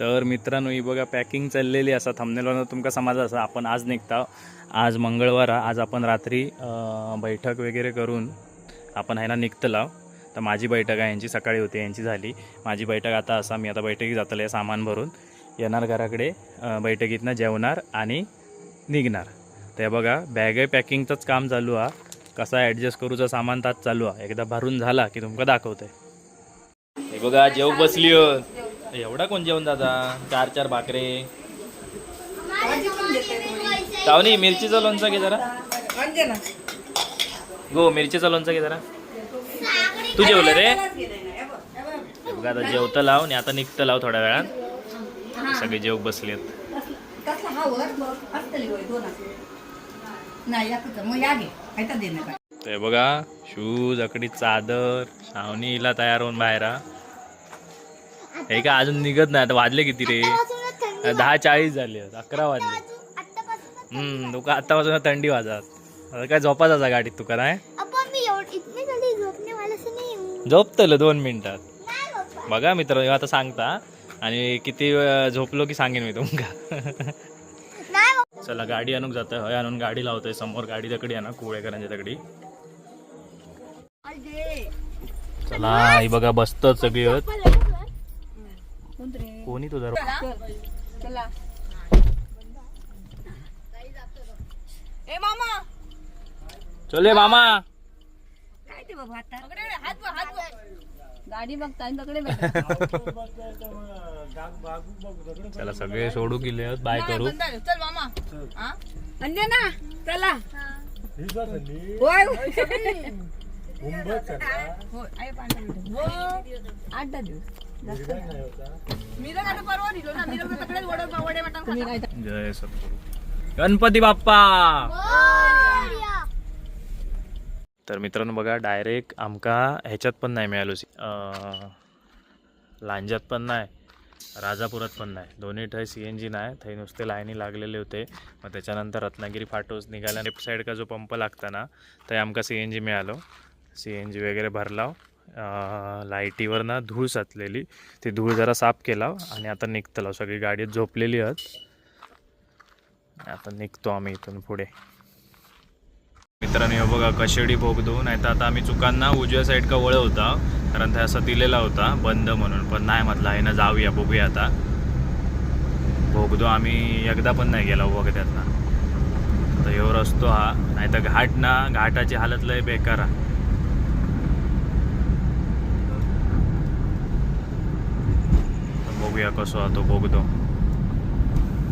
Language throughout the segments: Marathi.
तर मित्रांनो ही बघा पॅकिंग चाललेली असा थांबलेलं तुमका समज असा आपण आज निघता. आज मंगळवार आज आपण रात्री बैठक वगैरे करून आपण आहे ना तर माझी बैठक आहे. यांची सकाळी होती. यांची झाली. माझी बैठक आता असा मी आता बैठकीत आहे सामान भरून. येणार घराकडे बैठकीतनं जेवणार आणि निघणार. तर बघा बॅग पॅकिंगचंच काम चालू हा कसा ॲडजस्ट करूचं सामान ताच चालू हा एकदा भरून झाला की तुमका दाखवते हे बघा जेव बसली हो एवढा कोण जेवण दादा? चार चार भाकरे. चावनी मिरचीचं लोणचं घे जरा. गो मिरचीचं लोणचं घे जरा. तू जेवलं रे? बघा आता जेवतं लाव आणि आता निघतं लाव थोड्या वेळात. सगळे जेव बसलेत. ते बघा शूज अकडी चादर. शावणीला तयार होऊन बाहेर हा. हे का अजून निघत नाही आता वाजले किती रे? दहा चाळीस झाले अकरा वाजले. हम्म तुका आतापासून थंडी वाजत. आता काय झोपा जायचा गाडीत तुका नाही? झोपतलं दोन मिनिटात. बघा मित्र आता सांगता. आणि किती झोपलो की सांगेन मी तुमका चला गाडी आणून जातं हय आणून गाडी लावतोय. समोर गाडी तकडी आहे ना कुळेकरांच्या तकडी चला ही बघा बसतात सगळी. कोणी तुझा चला. ए मामा. चले मामा. काय ते बाबा आता? गाडी बघताय तकडे चला सगळे सोडू गेले आहेत बाय करू? चल मामा. ना? चला. होय. पांढरा आठ दहा दिवस. जय सद्गुरू गणपती बाप्पा. तर मित्रांनो बघा डायरेक्ट आमका ह्याच्यात पण नाही मिळालो. लांजात पण नाही राजापुरात पण नाही. दोन्ही थंय सी एन जी नाही थंय नुसते लाईनी लागलेले होते. मग त्याच्यानंतर रत्नागिरी फाटोस निघाल्या लेफ्ट साईड का जो पंप लागता ना थंय आमका सी एन जी मिळालो. सी एन जी वगैरे भरलाव. लाईटीवर ना धूळ साचलेली. ती धूळ जरा साफ केला आणि आता निघतला. सगळी गाडी झोपलेली आहेत. आता निघतो आम्ही इथून पुढे. मित्रांनो हे बघा कशेडी भोगदो नाही तर आता आम्ही चुकांना उजव्या साईड का वळ होता. कारण ते असा दिलेला होता बंद म्हणून. पण नाही म्हटलं आहे ना जाऊया बघूया आता. भोगदो आम्ही. एकदा पण नाही गेला बघ ना तर ह्यो रस्तो हा. नाही तर घाट ना घाटाची हालत लय बेकार आहे. तर बघूया कसो हा तो बोगदो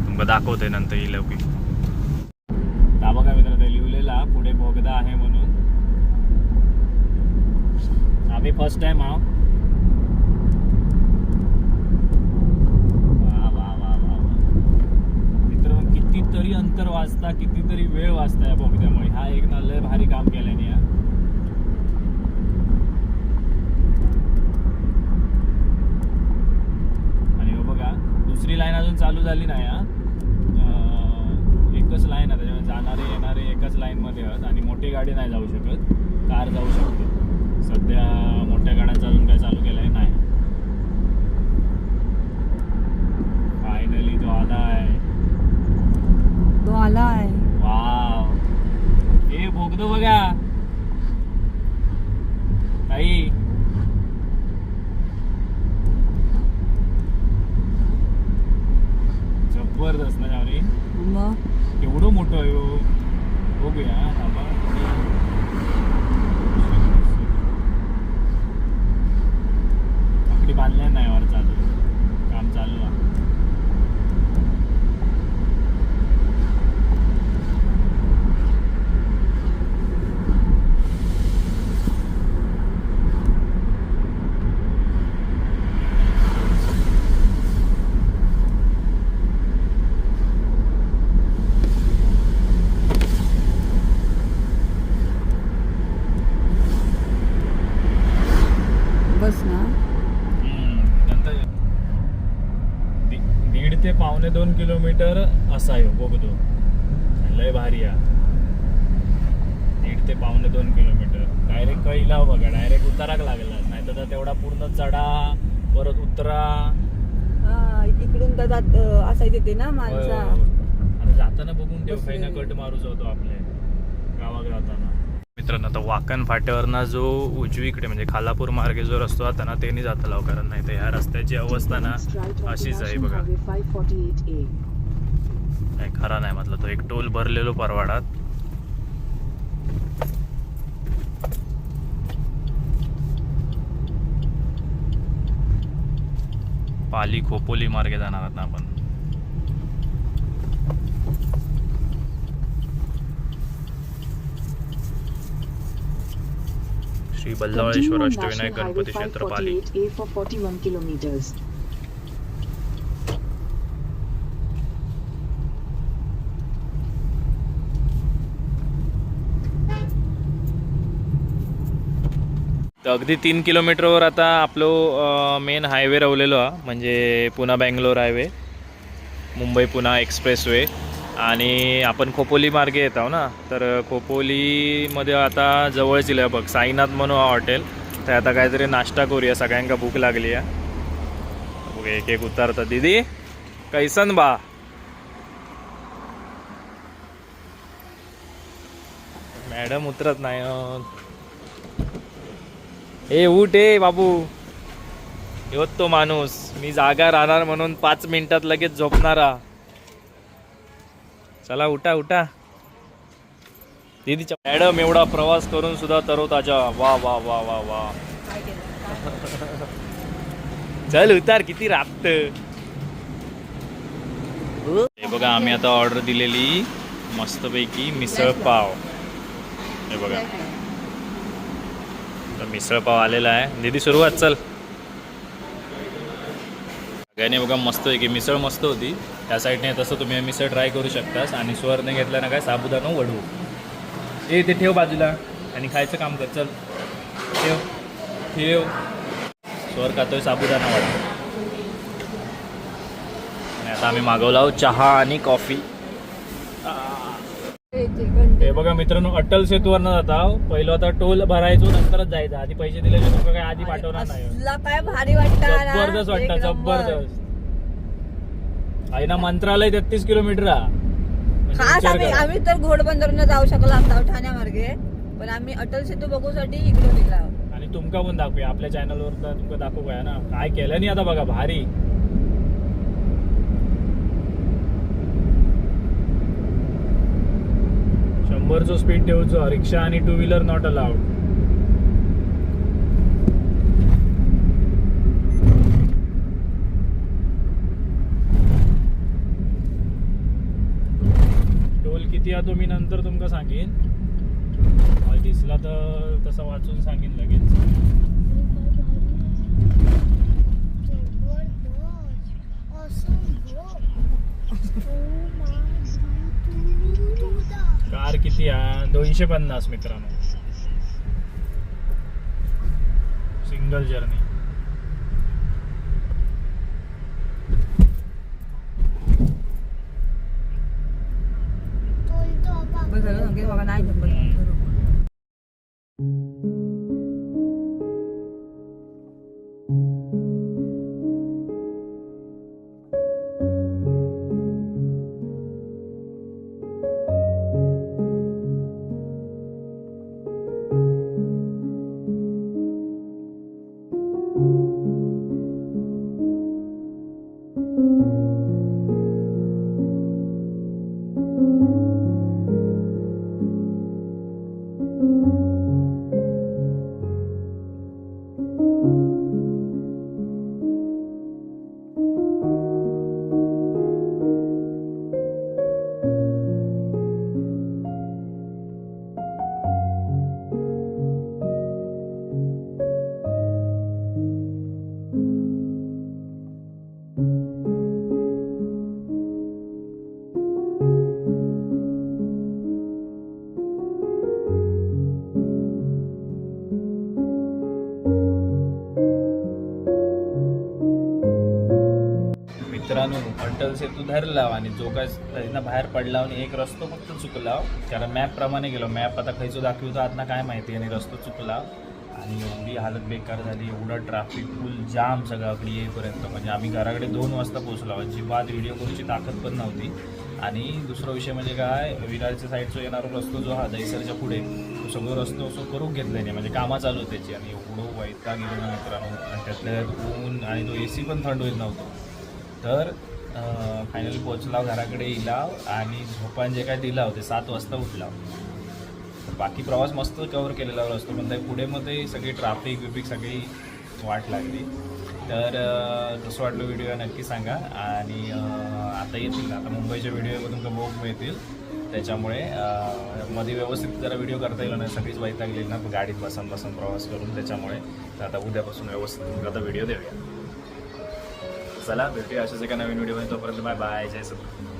तुमका दाखवते नंतर येईल की हा बघा मित्र ते लिहिलेला पुढे बोगदा आहे म्हणून आम्ही फर्स्ट टाइम आहो वा, वा, वा, वा, वा. मित्र कितीतरी अंतर वाचता कितीतरी वेळ वाचता या बोगद्यामुळे हा एक ना लय भारी काम केल्याने या आणि हो बघा दुसरी लाईन अजून चालू झाली नाही हा. एकच लाईन आहे त्याच्यामुळे जाणारे येणारे एकाच लाईनमध्ये आहेत आणि मोठी गाडी नाही जाऊ शकत कार जाऊ शकते सध्या मोठ्या गाड्यांचा अजून काय चालू केलं आहे नाही फायनली तो आला आहे तो आलाय वाव हे बोगदो बघा ताई जबरदस्त ना जावरी मग केवढं मोठं आहे हो बघूया थांबा आकडी बांधल्या नाही वर चालू काम चालू आहे बस ना नंतर दि- दीड ते पावणे दोन किलोमीटर असा आहे बघतो लय भारी आहे. दीड ते पावणे दोन किलोमीटर. डायरेक्ट कळीला बघा डायरेक्ट उताराक लागला. नाही तर तेवढा पूर्ण चढा परत उतरा. इकडे जाता जात अं, असायचे ते ना माणसा. आता जाताना बघून ठेव काही ना. कट मारू जातो आपले. गावात जाताना मित्रांनो आता वाकण फाट्यावरनं जो उजवीकडे म्हणजे खालापूर मार्गे जो रस्तो आता ना त्यांनी जाता लाव हो, कारण नाही तर ह्या रस्त्याची अवस्था ना अशीच आहे बघा. नाही खरा नाही म्हटलं तो. एक टोल भरलेलो परवाडात पाली खोपोली मार्गे जाणार आहोत ना आपण. श्री बल्लाळेश्वर अष्टविनायक गणपती क्षेत्र पाली A for 41 kilometers. तर अगदी तीन किलोमीटरवर आता आपलं मेन हायवे रवलेलो हा म्हणजे Poona Bangalore highway Mumbai Poona express way आणि आपण खोपोली मार्गे येत आहो ना? तर खोपोलीमध्ये आता जवळच येईल बघ साईनाथ म्हणून हॉटेल. तर आता काहीतरी नाश्ता करूया सगळ्यांका भूक लागली आहे बघ एक एक उतारतं. दीदी कैसन बा? मॅडम उतरत नाही ए उठ ए बाबू. येत तो माणूस. मी जागा राहणार म्हणून पाच मिनिटात लगेच झोपणारा. चला उठा उठा. दीदीच्या मॅडम एवढा प्रवास करून सुद्धा तरोताजा. वा वा वा वा वा. चल उतार किती राबत. हे बघा आम्ही आता ऑर्डर दिलेली मस्तपैकी मिसळ पाव. हे बघा. तर मिसळ पाव आलेला आहे. दीदी सुरुवात चल. सगळ्यांनी बघा मस्त आहे की मिसळ मस्त होती. त्या साईडने तसं तुम्ही मिसळ ट्राय करू शकतास. आणि सुवर्ण घेतला ना काय साबुदाणा वडू. ए ते ठेव बाजूला. आणि खायचं काम कर. चल. ठेव. ठेव. स्वर खातोय साबुदाणा वडा. आणि आता आम्ही मागवला आहोत चहा आणि कॉफी. ते हे बघा मित्रांनो अटल सेतूवरनं जाता. पहिलं आता टोल भरायचो नंतरच जायचं. आधी पैसे दिल्याचे लोक काय आधी पाठवणार नाही. तुला काय भारी वाटतं ना? जबरदस्त वाटतं. जबरदस्त. आहे ना मंत्रालय तेहतीस किलोमीटर. म्हणजे खास आम्ही. आम्ही तर घोडबंदरनं जाऊ शकलो आमचा ठाण्यामार्गे. पण आम्ही अटल सेतू बघूसाठी इकडे निघला. आणि तुमका पण दाखवूया. आपल्या चॅनलवर तर तुमका दाखवू काय ना. काय केलं नाही आता बघा भारी. जो स्पीड ठेवचं रिक्षा आणि two wheeler not allowed toll किती आहे तो मी नंतर तुमका सांगेन. दिसला तर तसा वाचून सांगेन लगेच. कार किती आहे? दोनशे पन्नास मित्रांनो. सिंगल जर्नी मित्रांनो अटल सेतू धरला आणि जो काय त्यांना बाहेर पडला आणि एक रस्तो फक्त चुकला. कारण मॅपप्रमाणे गेलो. मॅप आता खयचो दाखवतो आतना काय माहिती आणि रस्तो चुकला. आणि एवढी हालत बेकार झाली. एवढं ट्रॅफिक फुल जाम सगळ्याकडे येईपर्यंत. म्हणजे आम्ही घराकडे दोन वाजता पोहोचलो अजिबात व्हिडिओ करूची ताकद पण नव्हती. आणि दुसरा विषय म्हणजे काय? विरारच्या साईडचा येणारा रस्तो जो हा दैसरच्या पुढे तो सगळं रस्तो असं करून घेतला नाही. म्हणजे कामं चालू त्याची. आणि एवढं वैता गेलो ना मित्रांनो. आणि त्यातल्या ऊन आणि तो ए सी पण थंड होत नव्हतो. तर फायनली पोचला घराकडे इलाव आणि झोपान जे काय दिला ते सात वाजता उठला. तर बाकी प्रवास मस्त कवर केलेला असतो पण त्या पुढे मध्ये सगळी ट्राफिक बिफिक सगळी वाट लागली. तर कसं वाटलं व्हिडिओ नक्की सांगा. आणि आता येतील आता मुंबईच्या व्हिडिओ तुमका बघ मिळतील. त्याच्यामुळे मध्ये व्यवस्थित जरा व्हिडिओ करता येईल ना सगळीच वैतागली ना गाडीत बसून बसून प्रवास करून त्याच्यामुळे तर आता उद्यापासून व्यवस्थित आता व्हिडिओ देऊया. चला भेटूया अशाच एका नवीन व्हिडिओमध्ये तोपर्यंत बाय बाय जय सद्गुरू